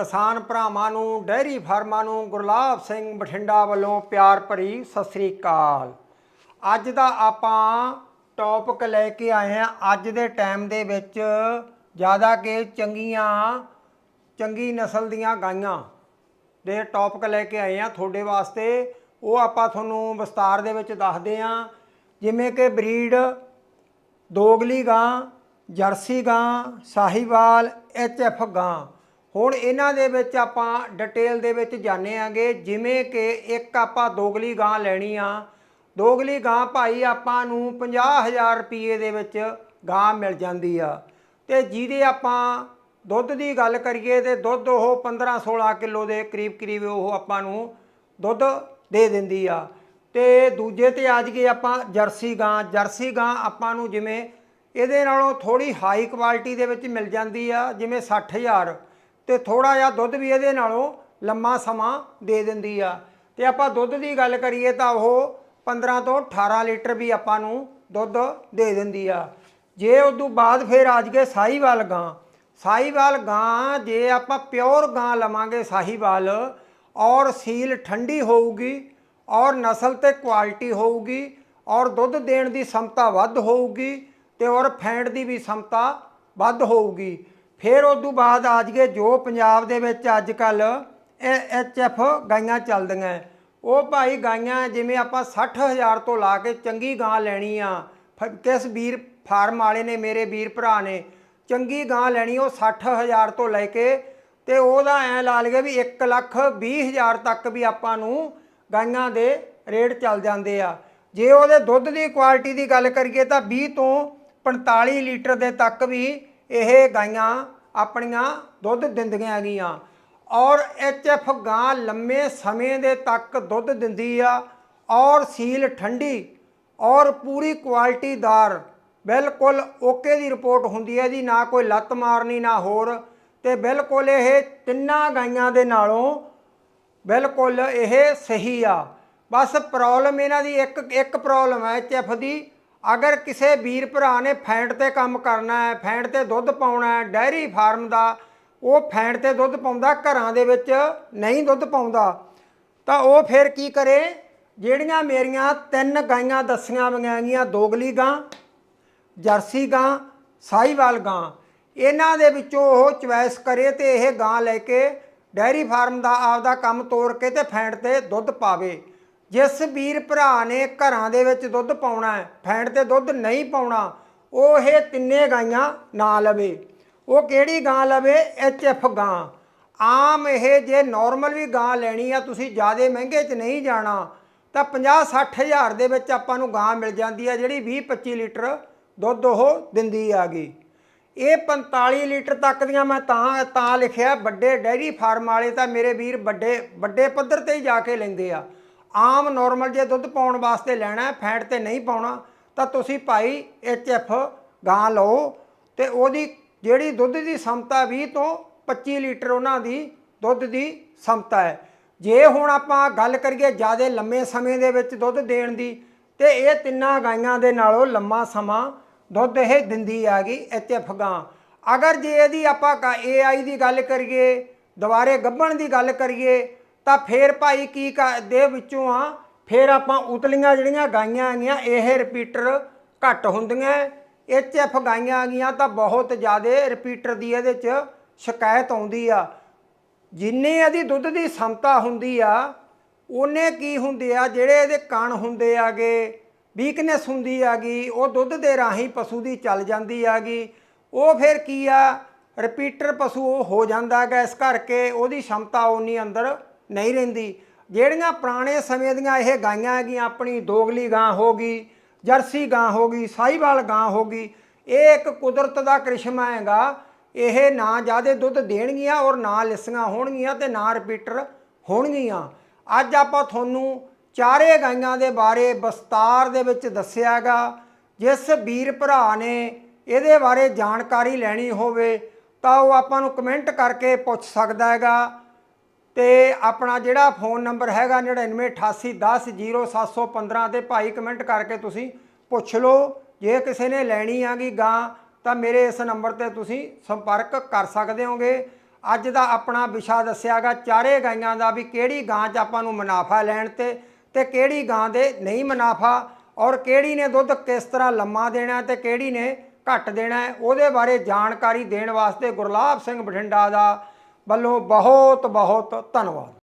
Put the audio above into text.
ਕਿਸਾਨ ਭਰਾਵਾਂ ਨੂੰ ਡੈਰੀ ਫਾਰਮਾਂ ਨੂੰ ਗੁਰਲਾਬ ਸਿੰਘ ਬਠਿੰਡਾ ਵੱਲੋਂ ਪਿਆਰ ਭਰੀ ਸਤਿ ਸ੍ਰੀ ਅਕਾਲ। ਅੱਜ ਦਾ ਆਪਾਂ ਟੌਪਿਕ ਲੈ ਕੇ ਆਏ ਹਾਂ। ਅੱਜ ਦੇ ਟਾਈਮ ਦੇ ਵਿੱਚ ਜ਼ਿਆਦਾ ਕਿ ਚੰਗੀਆਂ, ਚੰਗੀ ਨਸਲ ਦੀਆਂ ਗਾਈਆਂ ਦੇ ਟੌਪਿਕ ਲੈ ਕੇ ਆਏ ਆ ਤੁਹਾਡੇ ਵਾਸਤੇ। ਉਹ ਆਪਾਂ ਤੁਹਾਨੂੰ ਵਿਸਤਾਰ ਦੇ ਵਿੱਚ ਦੱਸਦੇ ਆ ਜਿਵੇਂ ਕਿ ਬਰੀਡ, ਦੋਗਲੀ ਗਾਂ, ਜਰਸੀ ਗਾਂ, ਸਾਹੀਵਾਲ ਐਚਐਫ ਗਾਂ। ਹੁਣ ਇਹਨਾਂ ਦੇ ਵਿੱਚ ਆਪਾਂ ਡਿਟੇਲ ਦੇ ਵਿੱਚ ਜਾਣੇ ਆਂਗੇ, ਜਿਵੇਂ ਕਿ ਇੱਕ ਆਪਾਂ ਦੋਗਲੀ ਗਾਂ ਲੈਣੀ ਆ। ਦੋਗਲੀ ਗਾਂ ਭਾਈ ਆਪਾਂ ਨੂੰ 50000 ਰੁਪਏ ਦੇ ਵਿੱਚ ਗਾਂ ਮਿਲ ਜਾਂਦੀ ਆ। ਤੇ ਜਿਹਦੇ ਆਪਾਂ ਦੁੱਧ ਦੀ ਗੱਲ ਕਰੀਏ ਤੇ ਦੁੱਧ ਉਹ 15 16 ਕਿਲੋ ਦੇ ਕਰੀਬ ਕਰੀਬ ਉਹ ਆਪਾਂ ਨੂੰ ਦੁੱਧ ਦੇ ਦਿੰਦੀ ਆ। ਤੇ ਦੂਜੇ ਤੇ ਅੱਜ ਕੇ ਆਪਾਂ ਜਰਸੀ ਗਾਂ। ਜਰਸੀ ਗਾਂ ਆਪਾਂ ਨੂੰ ਜਿਵੇਂ ਇਹਦੇ ਨਾਲੋਂ ਥੋੜੀ ਹਾਈ ਕੁਆਲਿਟੀ ਦੇ ਵਿੱਚ ਮਿਲ ਜਾਂਦੀ ਆ, ਜਿਵੇਂ 60000 ਤੇ ਥੋੜਾ ਜਿਹਾ ਦੁੱਧ ਵੀ ਇਹਦੇ ਨਾਲੋਂ ਲੰਮਾ ਸਮਾਂ ਦੇ ਦਿੰਦੀ ਆ। ਤੇ ਆਪਾਂ ਦੁੱਧ ਦੀ ਗੱਲ ਕਰੀਏ ਤਾਂ ਉਹ 15 ਤੋਂ 18 ਲੀਟਰ ਵੀ ਆਪਾਂ ਨੂੰ ਦੁੱਧ ਦੇ ਦਿੰਦੀ ਆ। ਜੇ ਉਦੋਂ ਬਾਅਦ ਫਿਰ ਆ ਗਏ ਸਾਹੀਵਾਲ ਗਾਂ। ਸਾਹੀਵਾਲ ਗਾਂ ਜੇ ਆਪਾਂ ਪਿਓਰ ਗਾਂ ਲਵਾਂਗੇ ਸਾਹੀਵਾਲ, ਔਰ ਸੀਲ ਠੰਡੀ ਹੋਊਗੀ, ਔਰ ਨਸਲ ਤੇ ਕੁਆਲਿਟੀ ਹੋਊਗੀ, ਔਰ ਦੁੱਧ ਦੇਣ ਦੀ ਸਮਤਾ ਵੱਧ ਹੋਊਗੀ, ਤੇ ਔਰ ਫੈਂਟ ਦੀ ਵੀ ਸਮਤਾ ਵੱਧ ਹੋਊਗੀ। ਫਿਰ ਉਸ ਤੋਂ ਬਾਅਦ ਆ ਜਗੇ ਜੋ ਪੰਜਾਬ ਦੇ ਵਿੱਚ ਅੱਜ ਕੱਲ ਐਚ ਐਫ ਗਾਈਆਂ ਚੱਲਦੀਆਂ। ਉਹ ਭਾਈ ਗਾਈਆਂ ਜਿਵੇਂ ਆਪਾਂ 60000 ਤੋਂ ਲਾ ਕੇ ਚੰਗੀ ਗਾਂ ਲੈਣੀ ਆ। ਫ- ਕਿਸ ਵੀਰ ਫਾਰਮ ਵਾਲੇ ਨੇ, ਮੇਰੇ ਵੀਰ ਭਰਾ ਨੇ, ਚੰਗੀ ਗਾਂ ਲੈਣੀ ਉਹ 60000 ਤੋਂ ਲੈ ਕੇ ਤੇ ਉਹਦਾ ਐ ਲਾ ਲਈਏ ਵੀ 1 ਲੱਖ 20000 ਤੱਕ ਵੀ ਆਪਾਂ ਨੂੰ ਗਾਈਆਂ ਦੇ ਰੇਟ ਚੱਲ ਜਾਂਦੇ ਆ। ਜੇ ਉਹਦੇ ਦੁੱਧ ਦੀ ਕੁਆਲਿਟੀ ਦੀ ਗੱਲ ਕਰੀਏ ਤਾਂ 20 ਤੋਂ 45 ਲੀਟਰ ਦੇ ਤੱਕ ਵੀ ਇਹ ਗਾਈਆਂ ਆਪਣੀਆਂ ਦੁੱਧ ਦਿੰਦੀਆਂ ਹੈਗੀਆਂ। ਔਰ ਐਫ ਗਾਂ ਲੰਮੇ ਸਮੇਂ ਦੇ ਤੱਕ ਦੁੱਧ ਦਿੰਦੀ ਆ। ਔਰ ਸੀਲ ਠੰਡੀ। ਔਰ ਪੂਰੀ ਕੁਆਲਿਟੀਦਾਰ ਬਿਲਕੁਲ ਓਕੇ ਦੀ ਰਿਪੋਰਟ ਹੁੰਦੀ ਹੈ ਜੀ, ਨਾ ਕੋਈ ਲੱਤ ਮਾਰਨੀ, ਨਾ ਹੋਰ। ਤੇ ਬਿਲਕੁਲ ਇਹ ਤਿੰਨਾਂ ਗਾਈਆਂ ਦੇ ਨਾਲੋਂ ਬਿਲਕੁਲ ਇਹ ਸਹੀ ਆ। ਬਸ ਪ੍ਰੋਬਲਮ ਇਹਨਾਂ ਦੀ ਇੱਕ ਇੱਕ ਪ੍ਰੋਬਲਮ ਹੈ ਐਫ ਦੀ ਅਗਰ ਕਿਸੇ ਵੀਰ ਭਰਾ ਨੇ ਫੈਂਟ ਤੇ ਕੰਮ ਕਰਨਾ ਹੈ, ਫੈਂਟ ਤੇ ਦੁੱਧ ਪਾਉਣਾ ਹੈ, ਡੈਰੀ ਫਾਰਮ ਦਾ, ਉਹ ਫੈਂਟ ਤੇ ਦੁੱਧ ਪਾਉਂਦਾ, ਘਰਾਂ ਦੇ ਵਿੱਚ ਨਹੀਂ ਦੁੱਧ ਪਾਉਂਦਾ, ਤਾਂ ਉਹ ਫਿਰ ਕੀ ਕਰੇ? ਜਿਹੜੀਆਂ ਮੇਰੀਆਂ ਤਿੰਨ ਗਾਈਆਂ ਦੱਸੀਆਂ ਮੰਗਾਈਆਂ ਦੋਗਲੀ ਗਾਂ, ਜਰਸੀ ਗਾਂ ਸਾਈਵਾਲ ਗਾਂ, ਇਹਨਾਂ ਦੇ ਵਿੱਚੋਂ ਉਹ ਚੁਆਇਸ ਕਰੇ ਤੇ ਇਹ ਗਾਂ ਲੈ ਕੇ ਡੈਰੀ ਫਾਰਮ ਦਾ ਆਪਦਾ ਕੰਮ ਤੋੜ ਕੇ ਤੇ ਫੈਂਟ ਤੇ ਦੁੱਧ ਪਾਵੇ। ਜਿਸ ਵੀਰ ਭਰਾ ਨੇ ਘਰਾਂ ਦੇ ਵਿੱਚ ਦੁੱਧ ਪਾਉਣਾ ਹੈ, ਫੈਂਟ ਤੇ ਦੁੱਧ ਨਹੀਂ ਪਾਉਣਾ, ਉਹ ਇਹ ਤਿੰਨੇ ਗਾਈਆਂ ਨਾ ਲਵੇ। ਉਹ ਕਿਹੜੀ ਗਾਂ ਲਵੇ? ਐਫ ਗਾਂ। ਆਮ ਇਹ ਜੇ ਨਾਰਮਲ ਵੀ ਗਾਂ ਲੈਣੀ ਆ, ਤੁਸੀਂ ਜ਼ਿਆਦਾ ਮਹਿੰਗੇ 'ਚ ਨਹੀਂ ਜਾਣਾ, ਤਾਂ 50 60 ਹਜ਼ਾਰ ਦੇ ਵਿੱਚ ਆਪਾਂ ਨੂੰ ਗਾਂ ਮਿਲ ਜਾਂਦੀ ਆ, ਜਿਹੜੀ 20 25 ਲੀਟਰ ਦੁੱਧ ਉਹ ਦਿੰਦੀ ਆਗੀ। ਇਹ 45 ਲੀਟਰ ਤੱਕ ਦੀਆਂ ਮੈਂ ਤਾਂ ਤਾਂ ਲਿਖਿਆ, ਵੱਡੇ ਡੈਰੀ ਫਾਰਮ ਵਾਲੇ ਤਾਂ ਮੇਰੇ ਵੀਰ ਵੱਡੇ ਵੱਡੇ ਪੱਧਰ ਤੇ ਹੀ ਜਾ ਕੇ ਲੈਂਦੇ ਆ। ਆਮ ਨਾਰਮਲ ਜੇ ਦੁੱਧ ਪਾਉਣ ਵਾਸਤੇ ਲੈਣਾ ਹੈ ਫੈਟ ਤੇ ਨਹੀਂ ਪਾਉਣਾ, ਤਾਂ ਤੁਸੀਂ ਭਾਈ ਐਫ ਗਾਂ ਲਓ ਤੇ ਉਹਦੀ ਜਿਹੜੀ ਦੁੱਧ ਦੀ ਸਮਤਾ 20 ਤੋਂ 25 ਲੀਟਰ ਉਹਨਾਂ ਦੀ ਦੁੱਧ ਦੀ ਸਮਤਾ ਹੈ। ਜੇ ਹੁਣ ਆਪਾਂ ਗੱਲ ਕਰੀਏ ਜ਼ਿਆਦਾ ਲੰਮੇ ਸਮੇਂ ਦੇ ਵਿੱਚ ਦੁੱਧ ਦੇਣ ਦੀ, ਤੇ ਇਹ ਤਿੰਨਾਂ ਗਾਈਆਂ ਦੇ ਨਾਲੋਂ ਲੰਮਾ ਸਮਾਂ ਦੁੱਧ ਇਹ ਦਿੰਦੀ ਆ ਗਈ ਐਫ ਗਾਂ। ਅਗਰ ਜੇ ਇਹਦੀ ਆਪਾਂ ਏਆਈ ਦੀ ਗੱਲ ਕਰੀਏ, ਦੁਬਾਰੇ ਗੱਭਣ ਦੀ ਗੱਲ ਕਰੀਏ ਤਾਂ ਫੇਰ ਭਾਈ ਕੀ ਕ- ਦੇ ਵਿੱਚੋਂ ਆ, ਫੇਰ ਆਪਾਂ ਉਤਲੀਆਂ ਜਿਹੜੀਆਂ ਗਾਈਆਂ ਆਗੀਆਂ ਇਹ ਰਿਪੀਟਰ ਘੱਟ ਹੁੰਦੀਆਂ ਐਫ ਗਾਈਆਂ ਆਗੀਆਂ ਤਾਂ ਬਹੁਤ ਜ਼ਿਆਦਾ ਰਿਪੀਟਰ ਦੀ ਇਹਦੇ 'ਚ ਸ਼ਿਕਾਇਤ ਆਉਂਦੀ ਆ। ਜਿੰਨੇ ਇਹਦੀ ਦੁੱਧ ਦੀ ਸਮਤਾ ਹੁੰਦੀ ਆ, ਉਹਨੇ ਕੀ ਹੁੰਦੇ ਆ, ਜਿਹੜੇ ਇਹਦੇ ਕਣ ਹੁੰਦੇ ਆਗੇ ਵੀਕਨੈਸ ਹੁੰਦੀ ਆਗੀ, ਉਹ ਦੁੱਧ ਦੇ ਰਾਹੀਂ ਪਸ਼ੂ ਦੀ ਚੱਲ ਜਾਂਦੀ ਆਗੀ। ਉਹ ਫਿਰ ਕੀ ਆ ਰਿਪੀਟਰ ਪਸ਼ੂ ਉਹ ਹੋ ਜਾਂਦਾ ਹੈਗਾ ਇਸ ਕਰਕੇ ਉਹਦੀ ਸਮਤਾ ਉਨੀ ਅੰਦਰ ਨਹੀਂ ਰਹਿੰਦੀ। ਜਿਹੜੀਆਂ ਪੁਰਾਣੇ ਸਮੇਂ ਦੀਆਂ ਇਹ ਗਾਈਆਂ ਹੈਗੀਆਂ, ਆਪਣੀ ਦੋਗਲੀ ਗਾਂ ਹੋ ਗਈ, ਜਰਸੀ ਗਾਂ ਹੋ ਗਈ, ਸਾਹੀਵਾਲ ਗਾਂ ਹੋ ਗਈ, ਇਹ ਇੱਕ ਕੁਦਰਤ ਦਾ ਕ੍ਰਿਸ਼ਮਾ ਹੈਗਾ। ਇਹ ਨਾ ਜ਼ਿਆਦੇ ਦੁੱਧ ਦੇਣਗੀਆਂ ਔਰ ਨਾ ਲਿਸੀਆਂ ਹੋਣਗੀਆਂ ਤੇ ਨਾ ਰਿਪੀਟਰ ਹੋਣਗੀਆਂ। ਅੱਜ ਆਪਾਂ ਤੁਹਾਨੂੰ ਚਾਰੇ ਗਾਈਆਂ ਦੇ ਬਾਰੇ ਵਿਸਤਾਰ ਦੇ ਵਿੱਚ ਦੱਸਿਆਗਾ। ਜਿਸ ਵੀਰ ਭਰਾ ਨੇ ਇਹਦੇ ਬਾਰੇ ਜਾਣਕਾਰੀ ਲੈਣੀ ਹੋਵੇ ਤਾਂ ਉਹ ਆਪਾਂ ਨੂੰ ਕਮੈਂਟ ਕਰਕੇ ਪੁੱਛ ਸਕਦਾ ਹੈਗਾ। ਤੇ ਆਪਣਾ ਜਿਹੜਾ ਫੋਨ ਨੰਬਰ ਹੈਗਾ 9988100715 ਤੇ ਭਾਈ ਕਮੈਂਟ ਕਰਕੇ ਤੁਸੀਂ ਪੁੱਛ ਲਓ। ਜੇ ਕਿਸੇ ਨੇ ਲੈਣੀ ਆਗੀ ਗਾਂ, ਤਾਂ ਮੇਰੇ ਇਸ ਨੰਬਰ ਤੇ ਤੁਸੀਂ ਸੰਪਰਕ ਕਰ ਸਕਦੇ ਹੋਗੇ। ਅੱਜ ਦਾ ਆਪਣਾ ਵਿਸ਼ਾ ਦੱਸਿਆਗਾ ਚਾਰੇ ਗਾਈਆਂ ਦਾ ਵੀ ਕਿਹੜੀ ਗਾਂ 'ਚ ਆਪਾਂ ਨੂੰ ਮੁਨਾਫਾ ਲੈਣ ਤੇ ਤੇ ਕਿਹੜੀ ਗਾਂ ਦੇ ਨਹੀਂ ਮੁਨਾਫਾ ਔਰ ਕਿਹੜੀ ਨੇ ਦੁੱਧ ਕਿਸ ਤਰ੍ਹਾਂ ਲੰਮਾ ਦੇਣਾ ਤੇ ਕਿਹੜੀ ਨੇ ਘੱਟ ਦੇਣਾ, ਉਹਦੇ ਬਾਰੇ ਜਾਣਕਾਰੀ ਦੇਣ ਵਾਸਤੇ ਗੁਰਲਾਬ ਸਿੰਘ ਬਠਿੰਡਾ ਦਾ ਵੱਲੋਂ ਬਹੁਤ ਬਹੁਤ ਧੰਨਵਾਦ।